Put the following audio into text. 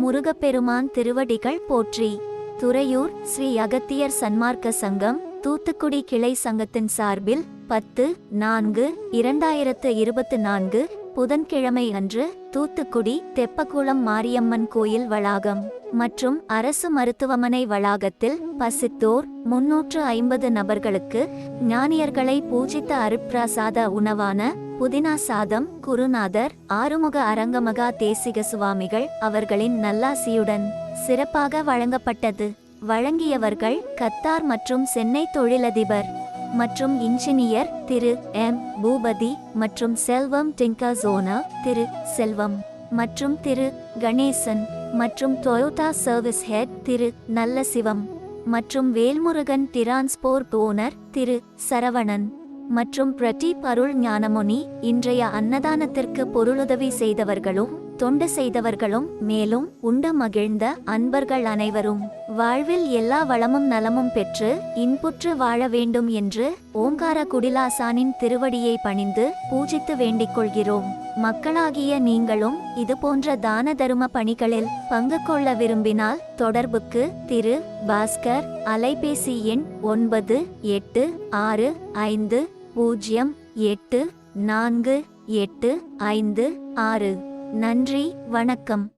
முருகப்பெருமான் திருவடிகள் போற்றி. துறையூர் ஸ்ரீ அகத்தியர் சன்மார்க்க சங்கம் தூத்துக்குடி கிளை சங்கத்தின் சார்பில் பத்து நான்கு இரண்டாயிரத்து இருபத்து நான்கு புதன்கிழமை அன்று தூத்துக்குடி தெப்பக்குளம் மாரியம்மன் கோயில் வளாகம் மற்றும் அரசு மருத்துவமனை வளாகத்தில் பசித்தோர் முன்னூற்று ஐம்பது நபர்களுக்கு ஞானியர்களை பூஜித்த அருப்பிரசாத உணவான புதினா சாதம் குருநாதர் ஆறுமுக அரங்கமகா தேசிக சுவாமிகள் அவர்களின் நல்லாசியுடன் சிறப்பாக வழங்கப்பட்டது. வழங்கியவர்கள் கத்தார் மற்றும் சென்னை தொழிலதிபர் மற்றும் இன்ஜினியர் திரு எம். பூபதி மற்றும் செல்வம் டிங்கா திரு செல்வம் மற்றும் திரு கணேசன் மற்றும் டொயோட்டா சர்வீஸ் ஹெட் திரு நல்ல சிவம் மற்றும் வேல்முருகன் டிரான்ஸ்போர்ட் ஓனர் திரு சரவணன் மற்றும் பிரதீப் அருள் ஞானமுனி இன்றைய அன்னதானத்திற்கு பொருளுதவி செய்தவர்களும் தொண்டு செய்தவர்களும் மேலும் உண்ட மகிழ்ந்த அன்பர்கள் அனைவரும். வாழ்வில் எல்லா வளமும் நலமும் பெற்று இன்புற்று வாழ வேண்டும் என்று ஓங்கார குடிலாசானின் திருவடியை பணிந்து பூஜித்து வேண்டிக் கொள்கிறோம். மக்களாகிய நீங்களும் இதுபோன்ற தான தரும பணிகளில் பங்கு கொள்ள விரும்பினால் தொடர்புக்கு திரு பாஸ்கர் அலைபேசி எண் ஒன்பது எட்டு ஆறு ஐந்து பூஜ்ஜியம் எட்டு நான்கு எட்டு ஐந்து ஆறு. நன்றி வணக்கம்.